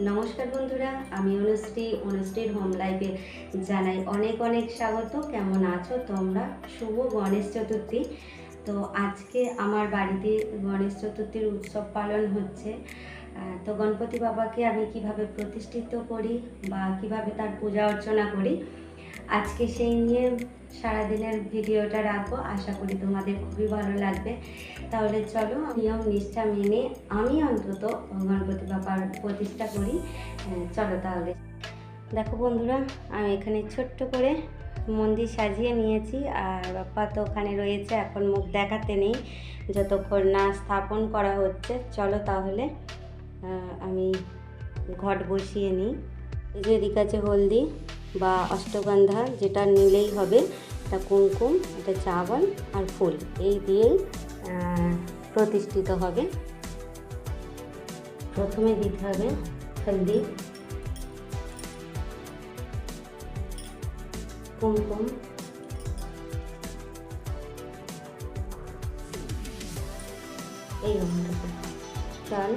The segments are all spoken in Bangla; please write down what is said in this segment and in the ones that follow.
নমস্কার বন্ধুরা, আমি অনুশ্রী, অনুশ্রীর হোম লাইফে জানাই অনেক অনেক স্বাগত। কেমন আছো তোমরা? শুভ গণেশ চতুর্থী। তো আজকে আমার বাড়িতে গণেশ চতুর্থীর উৎসব পালন হচ্ছে। তো গণপতি বাবাকে আমি কীভাবে প্রতিষ্ঠিত করি বা কীভাবে তার পূজা অর্চনা করি, আজকে সেই নিয়ে সারাদিনের ভিডিওটা রাখব। আশা করি তোমাদের খুবই ভালো লাগবে। তাহলে চলো নিয়ম নিষ্ঠা মেনে আমি অন্তত গণপতি বাবার প্রতিষ্ঠা করি। আহ, চলো তাহলে। দেখো বন্ধুরা আমি এখানে ছোট্ট করে মন্দির সাজিয়ে নিয়েছি। আর বাপ্পা তো ওখানে রয়েছে এখন মুখ দেখাতে নেই। যতক্ষণ না স্থাপন করা হচ্ছে চলো তাহলে আমি ঘট বসিয়ে নিই। এই যে এদিকে আছে হলদি বা অষ্টগন্ধা যেটা নিলেই হবে। এটা কুমকুম একটা চাবল আর ফুল। এই দিয়েই প্রতিষ্ঠিত হবে। প্রথমে দিতে হবে হলদি। কুমকুম। এই রকমটা চাল।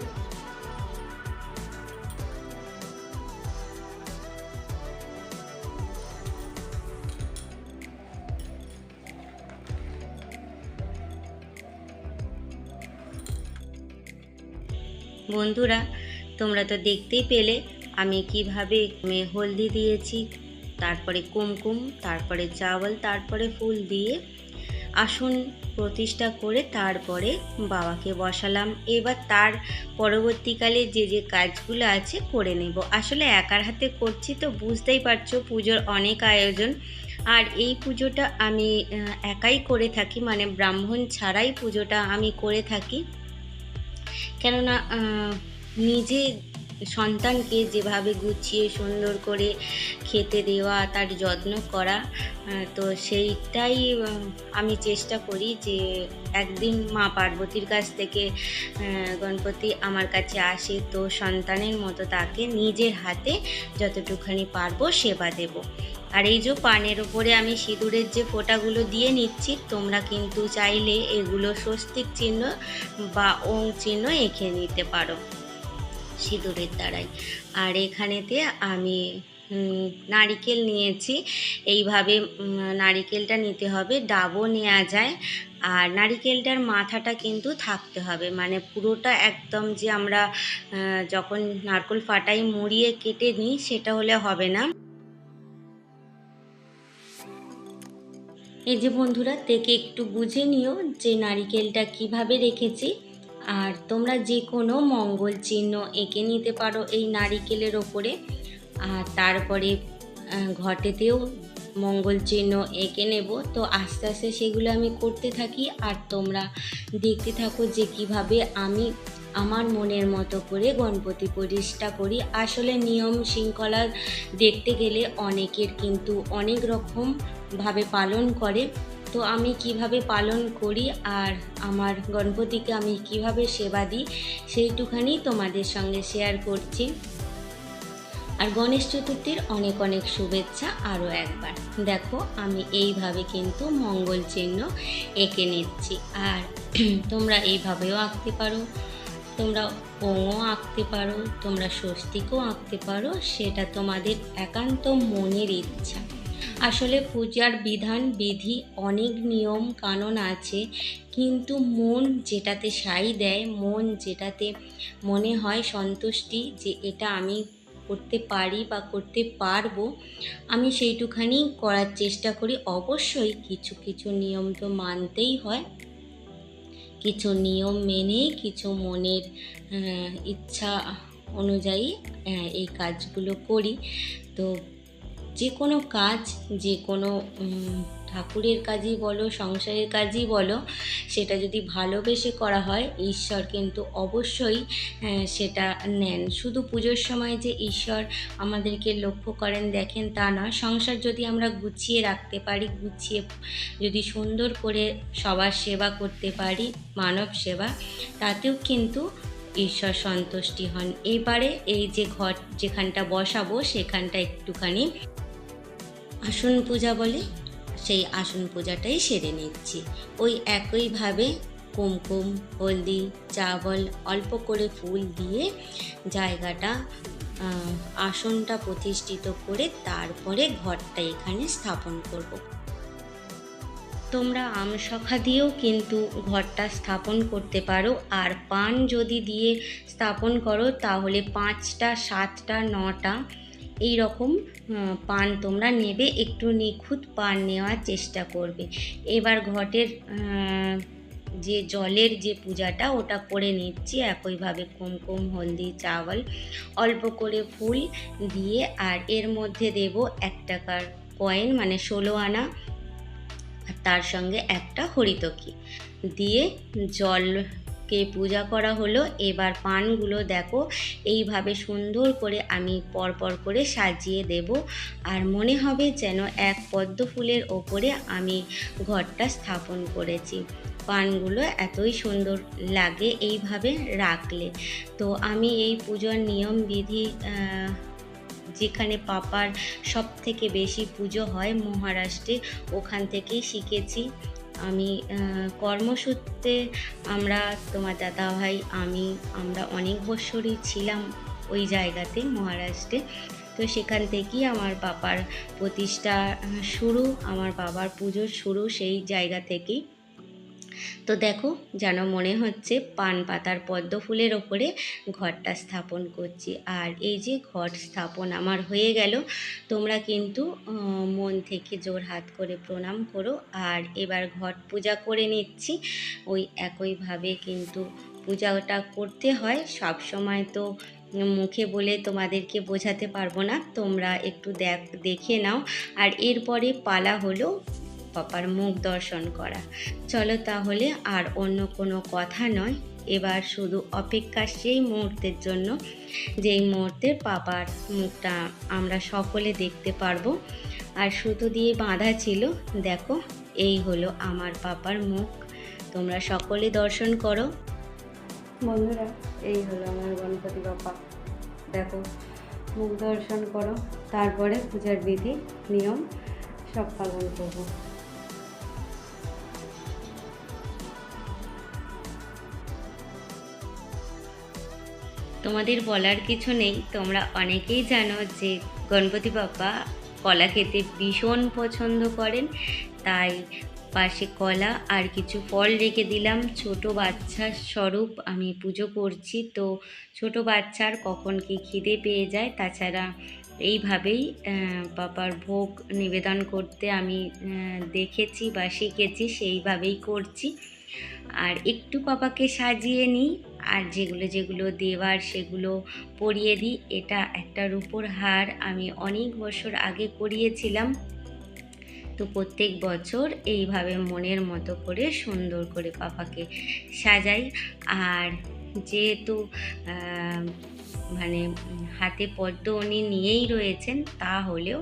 বন্ধুরা, তোমরা তো দেখতেই পেলে আমি কীভাবে হলদি দিয়েছি। তারপরে কুমকুম, তারপরে চাवल তারপরে ফুল দিয়ে আসন প্রতিষ্ঠা করে তারপরে বাবাকে বসালাম। এবার তার পরবর্তীকালে যে যে কাজগুলো আছে করে নেব। আসলে একার হাতে করছি তো বুঝতেই পারছ পুজোর অনেক আয়োজন। আর এই পুজোটা আমি একাই করে থাকি মানে ব্রাহ্মণ ছাড়াই পুজোটা আমি করে থাকি। কেননা নিজে সন্তানকে যেভাবে গুছিয়ে সুন্দর করে খেতে দেওয়া, তার যত্ন করা তো সেইটাই আমি চেষ্টা করি যে একদিন মা পার্বতীর কাছ থেকে গণপতি আমার কাছে আসে, তো সন্তানের মতো তাকে নিজের হাতে যতটুখানি পারব সেবা দেব। আর এই যে পানের ওপরে আমি সিঁদুরের যে ফোঁটাগুলো দিয়ে নিচ্ছি, তোমরা কিন্তু চাইলে এগুলো স্বস্তিক চিহ্ন বা ওং চিহ্ন এঁকে নিতে পারো সিঁদুরের দ্বারাই। আর এখানেতে আমি নারিকেল নিয়েছি। এইভাবে নারিকেলটা নিতে হবে, ডাবও নেওয়া যায়। আর নারিকেলটার মাথাটা কিন্তু থাকতে হবে মানে পুরোটা একদম যে আমরা যখন নারকোল ফাটাই মুড়িয়ে কেটে নিই, সেটা হলে হবে না। এই যে বন্ধুরা, থেকে একটু বুঝে নিও যে নারিকেলটা কীভাবে রেখেছি। আর তোমরা যে কোনো মঙ্গল চিহ্ন এঁকে নিতে পারো এই নারিকেলের ওপরে। আর তারপরে ঘটেতেও মঙ্গল চিহ্ন এঁকে নেব। তো আস্তে আস্তে সেগুলো আমি করতে থাকি। আর তোমরা দেখতে থাকো যে কীভাবে আমি আমার মনের মতো করে গণপতি প্রতিষ্ঠা করি। আসলে নিয়ম শৃঙ্খলা দেখতে গেলে অনেকের কিন্তু অনেক রকম ভাবে পালন করে। তো আমি কীভাবে পালন করি আর আমার গণপতিকে আমি কীভাবে সেবা দিই, সেইটুখানি তোমাদের সঙ্গে শেয়ার করছি। আর গণেশ চতুর্থীর অনেক অনেক শুভেচ্ছা আরও একবার। দেখো, আমি এইভাবে কিন্তু মঙ্গল চিহ্ন এঁকে নিচ্ছি। আর তোমরা এইভাবেও আঁকতে পারো। তোমরা ওঙও আঁকতে পারো। তোমরা স্বস্তিকও আঁকতে পারো। সেটা তোমাদের একান্ত মনের ইচ্ছা। আসলে পূজার বিধান, বিধি অনেক নিয়ম কানুন আছে। কিন্তু মন যেটাতে সাই দেয়, মন যেটাতে মনে হয় সন্তুষ্টি যে এটা আমি করতে পারি বা করতে পারব, আমি সেইটুখানি করার চেষ্টা করি। অবশ্যই কিছু কিছু নিয়ম তো মানতেই হয়। কিছু নিয়ম মেনে, কিছু মনের ইচ্ছা অনুযায়ী এই কাজগুলো করি। তো যে কোনো কাজ, যে কোনো ঠাকুরের কাজই বলো, সংসারের কাজই বলো, সেটা যদি ভালোবেসে করা হয়, ঈশ্বর কিন্তু অবশ্যই সেটা নেন। শুধু পুজোর সময় যে ঈশ্বর আমাদেরকে লক্ষ্য করেন, দেখেন তা না। সংসার যদি আমরা গুছিয়ে রাখতে পারি, গুছিয়ে যদি সুন্দর করে সবার সেবা করতে পারি, মানব সেবা, তাতেও কিন্তু ঈশ্বর সন্তুষ্টি হন। এবারে এই যে ঘর যেখানটা বসাবো, সেখানটা একটুখানি আসন পূজা বলে, সেই আসন পূজাটাই সেরে নিচ্ছি ওই একইভাবে কুমকুম, হলদি, চাবল অল্প করে ফুল দিয়ে জায়গাটা আসনটা প্রতিষ্ঠিত করে তারপরে ঘরটা এখানে স্থাপন করব। তোমরা আমশখা দিয়েও কিন্তু ঘরটা স্থাপন করতে পারো আর পান যদি দিয়ে স্থাপন করো, তাহলে পাঁচটা, সাতটা, নটা এই রকম পান তোমরা নেবে, একটু নিখুঁত পান নেওয়ার চেষ্টা করবে। এবার ঘটের যে জলের যে পূজাটা, ওটা করে নিচ্ছি একইভাবে কুমকুম হলদি, চাওয়াল, অল্প করে ফুল দিয়ে, আর এর মধ্যে দেব এক টাকার কয়েন মানে ষোলো আনা, আর তার সঙ্গে একটা হরিতকি। দিয়ে জলকে পূজা করা হলো, এবার পানগুলো দেখো। এইভাবে সুন্দর করে আমি পরপর করে সাজিয়ে দেব। আর মনে হবে যেন এক পদ্ম ফুলের ওপরে আমি ঘরটা স্থাপন করেছি। পানগুলো এতই সুন্দর লাগে এইভাবে রাখলে। তো আমি এই পুজোর নিয়ম বিধি যেখানে পাপার সব থেকে বেশি পুজো হয় মহারাষ্ট্রে, ওখান থেকেই শিখেছি। আমি কর্মসূত্রে আমরা, তোমার দাদা ভাই আমি, আমরা অনেক বছরই ছিলাম ওই জায়গাতে, মহারাষ্ট্রে। তো সেখান থেকেই আমার বাবার প্রতিষ্ঠা শুরু, আমার বাবার পুজো শুরু সেই জায়গা থেকেই। তো দেখো, যেন মনে হচ্ছে পান পাতার পদ্ম ফুলের ওপরে ঘরটা স্থাপন করছি। আর এই যে ঘর স্থাপন আমার হয়ে গেল, তোমরা কিন্তু মন থেকে জোর হাত করে প্রণাম করো। আর এবার ঘট পূজা করে নিচ্ছি। ওই একইভাবে কিন্তু পূজাটা করতে হয়। সব সময় তো মুখে বলে তোমাদেরকে বোঝাতে পারব না। তোমরা একটু দেখ, দেখে নাও। আর এরপরে পালা হলো পাপার মুখ দর্শন করা। চলো তাহলে আর অন্য কোনো কথা নয়। এবার শুধু অপেক্ষা সেই মুহূর্তের জন্য, যেই মুহূর্তে পাপার মুখটা আমরা সকলে দেখতে পারব। আর সুতো দিয়ে বাঁধা ছিল, দেখো, এই হলো আমার পাপার মুখ। তোমরা সকলে দর্শন করো। বন্ধুরা, এই হলো আমার গণপতি বাপা দেখো, মুখ দর্শন করো। তারপরে পূজার বিধি, নিয়ম, সব পালন করব। তোমাদের বলার কিছু নেই। তোমরা অনেকেই জানো যে গণপতি বাপ্পা কলা খেতে ভীষণ পছন্দ করেন। তাই পাশে কলা আর কিছু ফল রেখে দিলাম। ছোট বাচ্চার স্বরূপ আমি পুজো করছি। তো ছোট বাচ্চার কখন কি খিদে পেয়ে যায় তাছাড়া এইভাবেই বাবার ভোগ নিবেদন করতে আমি দেখেছি বা শিখেছি, সেইভাবেই করছি। আর একটু পাপাকে সাজিয়ে নিই, আর যেগুলো যেগুলো দেওয়ার সেগুলো পরিয়ে দিই। এটা একটা রূপোর হার আমি অনেক বছর আগে করিয়েছিলাম। তো প্রত্যেক বছর এইভাবে মনের মতো করে সুন্দর করে পাপাকে সাজাই। আর যেহেতু মানে হাতে পদ্ম উনি নিয়েই রয়েছেন, তাহলেও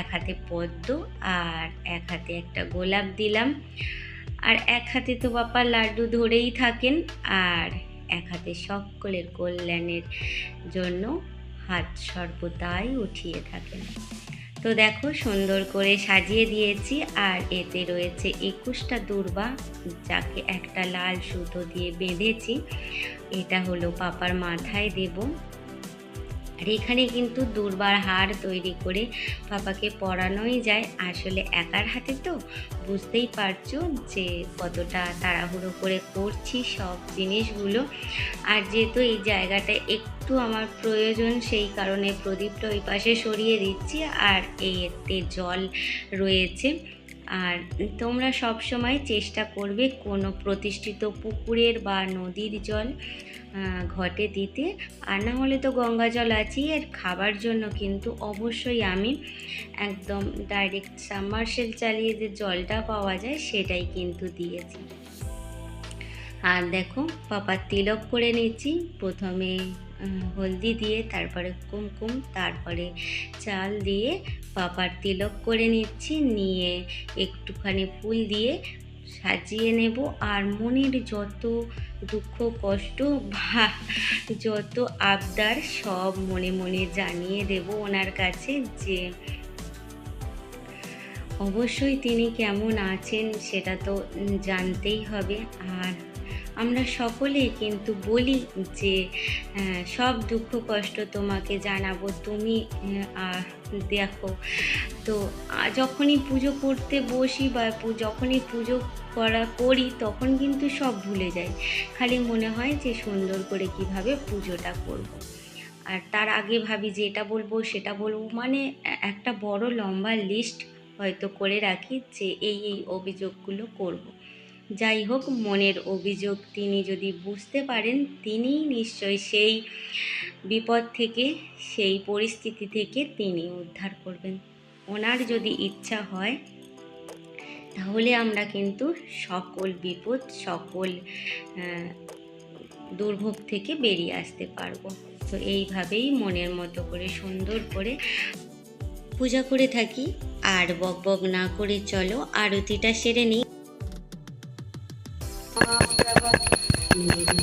এক হাতে পদ্ম আর এক হাতে একটা গোলাপ দিলাম। আর এক হাতে তো বাপা লাড্ডু ধরেই থাকেন, আর এক হাতে সকলের কল্যাণের জন্য হাত সর্বদাই উঠিয়ে থাকেন। তো দেখো সুন্দর করে সাজিয়ে দিয়েছি, আর এতে রয়েছে একুশটা দুর্বা, যাকে একটা লাল সুতো দিয়ে বেঁধেছি। এটা হলো পাপার মাথায় দেব। আর এখানে কিন্তু দুর্বার হার তৈরি করে পাপাকে পড়ানোই যায়। আসলে একার হাতে তো বুঝতেই পারছ যে কতটা তাড়াহুড়ো করে করছি সব জিনিসগুলো। আর যেহেতু এই জায়গাটা একটু আমার প্রয়োজন, সেই কারণে প্রদীপটা ওই পাশে সরিয়ে দিচ্ছি। আর এই এতে জল রয়েছে। আর তোমরা সব সময় চেষ্টা করবে কোনো প্রতিষ্ঠিত পুকুরের বা নদীর জল ঘটে দিতে। আর না হলে তো গঙ্গা জল আছেই আর খাবার জন্য কিন্তু অবশ্যই আমি একদম ডাইরেক্ট সাবমার্সেল চালিয়ে যে জলটা পাওয়া যায় সেটাই কিন্তু দিয়েছি। আর দেখো, পাপার তিলক করে নিচ্ছি। প্রথমে হলদি দিয়ে, তারপরে কুমকুম, তারপরে চাল দিয়ে পাপার তিলক করে নিচ্ছি। নিয়ে একটুখানি ফুল দিয়ে সাজিয়ে নেব। আর মনের যত দুঃখ, কষ্ট বা যত আবদার, সব মনে মনে জানিয়ে দেব ওনার কাছে যে অবশ্যই তিনি কেমন আছেন, সেটা তো জানতেই হবে। আর আমরা সকলেই কিন্তু বলি যে সব দুঃখ কষ্ট তোমাকে জানাব, তুমি দেখো তো যখনই পুজো করতে বসি বা যখনই পুজো করা করি, তখন কিন্তু সব ভুলে যাই খালি মনে হয় যে, সুন্দর করে কীভাবে পুজোটা করব। আর তার আগে ভাবি যে, এটা বলব, সেটা বলব মানে একটা বড় লম্বা লিস্ট হয়তো করে রাখি যে, এই এই অভিযোগগুলো করব। যাই হোক, মনের অভিযোগ তিনি যদি বুঝতে পারেন, তিনিই নিশ্চয়ই সেই বিপদ থেকে, সেই পরিস্থিতি থেকে তিনি উদ্ধার করবেন। ওনার যদি ইচ্ছা হয়, তাহলে আমরা কিন্তু সকল বিপদ, সকল দুর্ভোগ থেকে বেরিয়ে আসতে পারব। তো এইভাবেই মনের মতো করে, সুন্দর করে পূজা করে থাকি। আর বক বক না করে চলো, আরতিটা সেরে নিই। baby.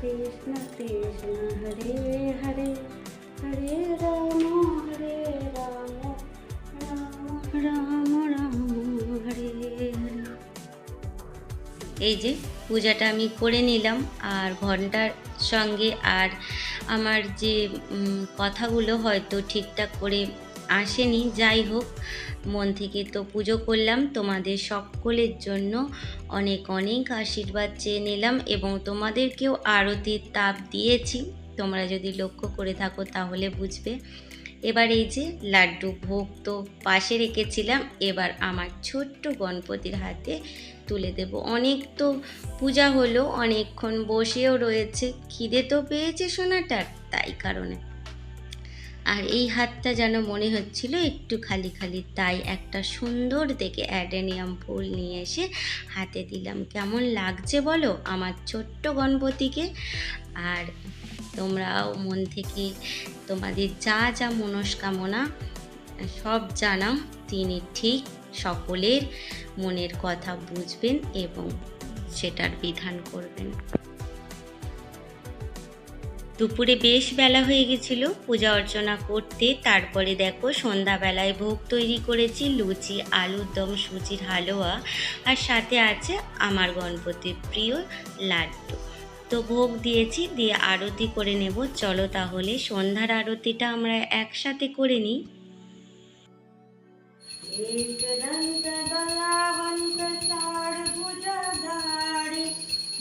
কৃষ্ণ কৃষ্ণ হরে হরে হরে রাম হরে রাম রাম রাম রাম হরে এই যে পূজাটা আমি করে নিলাম আর ঘণ্টার সঙ্গে আর আমার যে কথাগুলো হয়তো ঠিকঠাক করে আসেনি, যাই হোক। মন থেকে তো পুজো করলাম। তোমাদের সকলের জন্য অনেক অনেক আশীর্বাদ চেয়ে নিলাম এবং তোমাদেরকেও আরতির তাপ দিয়েছি। তোমরা যদি লক্ষ্য করে থাকো তাহলে বুঝবে। এবার এই যে লাড্ডু ভোগ তো পাশে রেখেছিলাম, এবার আমার ছোট্ট গণপতির হাতে তুলে দেব। অনেক তো পূজা হলো, অনেকক্ষণ বসেও রয়েছে। খিদে তো পেয়েছে সোনাটার, তাই কারণে আর এই হাতটা যেন মনে হচ্ছিল একটু খালি খালি, তাই একটা সুন্দর দেখে অ্যাডেনিয়াম ফুল নিয়ে এসে হাতে দিলাম। কেমন লাগছে বলো আমার ছোট্ট গণপতিকে? আর তোমরাও মন থেকে তোমাদের যা যা মনস্কামনা সব জানাও, তিনি ঠিক সকলের মনের কথা বুঝবেন এবং সেটার বিধান করবেন। দুপুরে বেশ বেলা হয়ে গেছিল। পূজা অর্চনা করতে, তারপরে দেখো সন্ধ্যাবেলায় ভোগ তৈরি করেছি, লুচি, আলুর দম সুচির হালুয়া, আর সাথে আছে আমার গণপতির প্রিয় লাড্ডু। তো ভোগ দিয়েছি, দিয়ে আরতি করে নেব। চলো তাহলে সন্ধ্যার আরতিটা আমরা একসাথে করে নিই।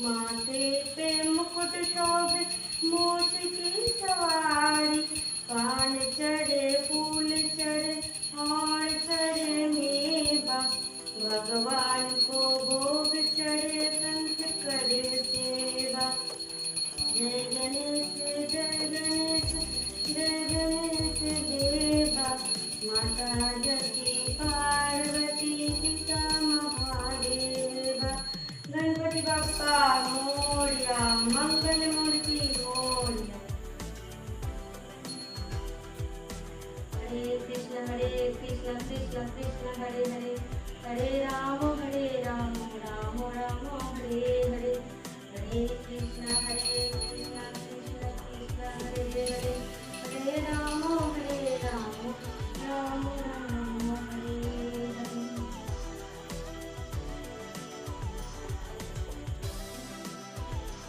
মাতে প্রেম মুকুট শোভিত मोस की सवारी पान चढ़े फूल चढ़े और चढ़े मेवा भगवान को भोग चढ़े।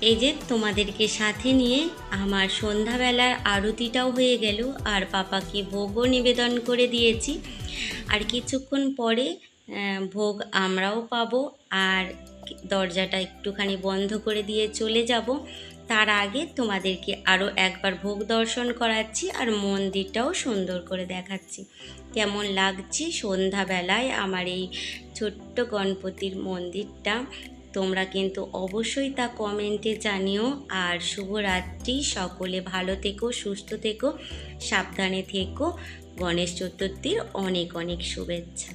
এই যে তোমাদেরকে সাথে নিয়ে আমার সন্ধ্যাবেলার আরতিটাও হয়ে গেল, আর পাপাকে ভোগও নিবেদন করে দিয়েছি। আর কিছুক্ষণ পরে ভোগ আমরাও পাবো। আর দরজাটা একটুখানি বন্ধ করে দিয়ে চলে যাব। তার আগে তোমাদেরকে আরও একবার ভোগ দর্শন করাচ্ছি আর মন্দিরটাও সুন্দর করে দেখাচ্ছি। কেমন লাগছে? সন্ধ্যাবেলায় আমার এই ছোট্ট গণপতির মন্দিরটা। তোমরা কিন্তু অবশ্যই তা কমেন্টে জানিও। আর শুভরাত্রি। সকলে ভালো থেকো, সুস্থ থেকো, সাবধানে থেকো। গণেশ চতুর্থীর অনেক অনেক শুভেচ্ছা।